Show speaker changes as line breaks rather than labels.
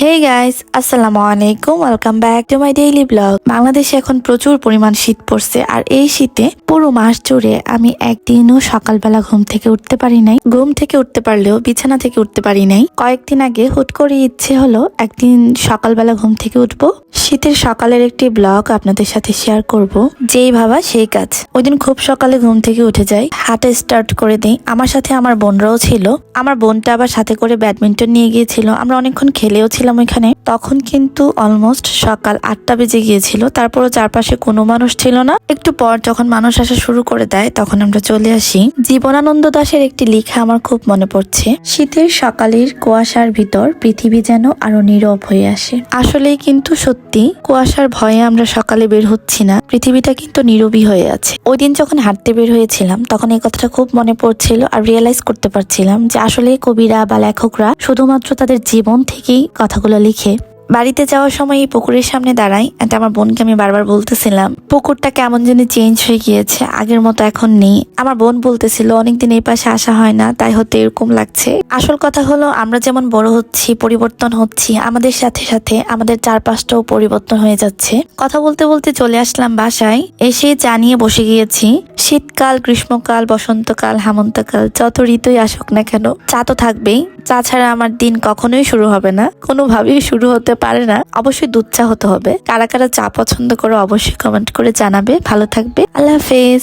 হে guys আসসালামু আলাইকুম welcome back to my daily blog বাংলাদেশে এখন প্রচুর পরিমাণ শীত পড়ছে, আর এই শীতে পুরো মাস জুড়ে আমি একদিনও সকালবেলা ঘুম থেকে উঠতে পারি নাই। ঘুম থেকে উঠতে পারলেও বিছানা থেকে উঠতে পারি নাই। কয়েকদিন আগে হুট করে ইচ্ছে হলো একদিন সকালবেলা ঘুম থেকে উঠবো। শীতের সকালের একটি ব্লগ আপনাদের সাথে শেয়ার করব। যেই ভাবা সেই কাজ। ওই দিন খুব সকালে ঘুম থেকে উঠে যাই, হাঁটা স্টার্ট করে দিই। আমার সাথে আমার বোনরাও ছিল। আমার বোনটা আবার সাথে করে ব্যাডমিন্টন নিয়ে গিয়েছিল। আমরা অনেকক্ষণ খেলেও ছিলাম ওইখানে, তখন কিন্তু অলমোস্ট সকাল আটটা বেজে গিয়েছিল। তারপরও চারপাশে কোনো মানুষ ছিল না। একটু পর যখন মানুষ আসা শুরু করে দেয়, তখন আমরা চলে আসি। জীবনানন্দ দাশের একটি লেখা আমার খুব মনে পড়ছে। শীতের সকালের কুয়াশার ভিতর পৃথিবী যেন আরও নীরব হয়ে আসে। আসলেই কিন্তু সত্যি, কুয়াশার ভয়ে আমরা সকালে বের হচ্ছি না। পৃথিবীটা কিন্তু নীরবই হয়ে আছে। ওই দিন যখন হাঁটতে বের হয়েছিলাম, তখন এই কথাটা খুব মনে পড়ছিল আর রিয়েলাইজ করতে পারছিলাম যে আসলে কবিরা বা লেখকরা শুধুমাত্র তাদের জীবন থেকেই কথাগুলো লিখে, বাড়িতে যাওয়ার সময় এই পুকুরের সামনে দাঁড়াই এটা আমার বোনকে আমি বারবার বলতেছিলাম, পুকুরটা কেমন যেন চেঞ্জ হয়ে গিয়েছে, আগের মতো এখন নেই। আমার বোন বলতেছিল, অনেকদিন এই পাশে আসা হয় না, তাই হতে এরকম লাগছে। আসল কথা হলো, আমরা যেমন বড় হচ্ছি, পরিবর্তন হচ্ছি, আমাদের সাথে সাথে আমাদের চারপাশটাও পরিবর্তন হয়ে যাচ্ছে। কথা বলতে বলতে চলে আসলাম বাসায়, এসে জানিয়ে বসে গিয়েছি। শীতকাল, গ্রীষ্মকাল, বসন্তকাল, হেমন্তকাল, যত ঋতুই আসুক না কেন, চা তো থাকবেই। চা ছাড়া আমার দিন কখনোই শুরু হবে না। কোনোভাবেই শুরু হতে পারে না। অবশ্যই দুধ চা হতে হবে। কারা কারা চা পছন্দ করে অবশ্যই কমেন্ট করে জানাবে। ভালো থাকবে। আল্লাহ হাফেজ।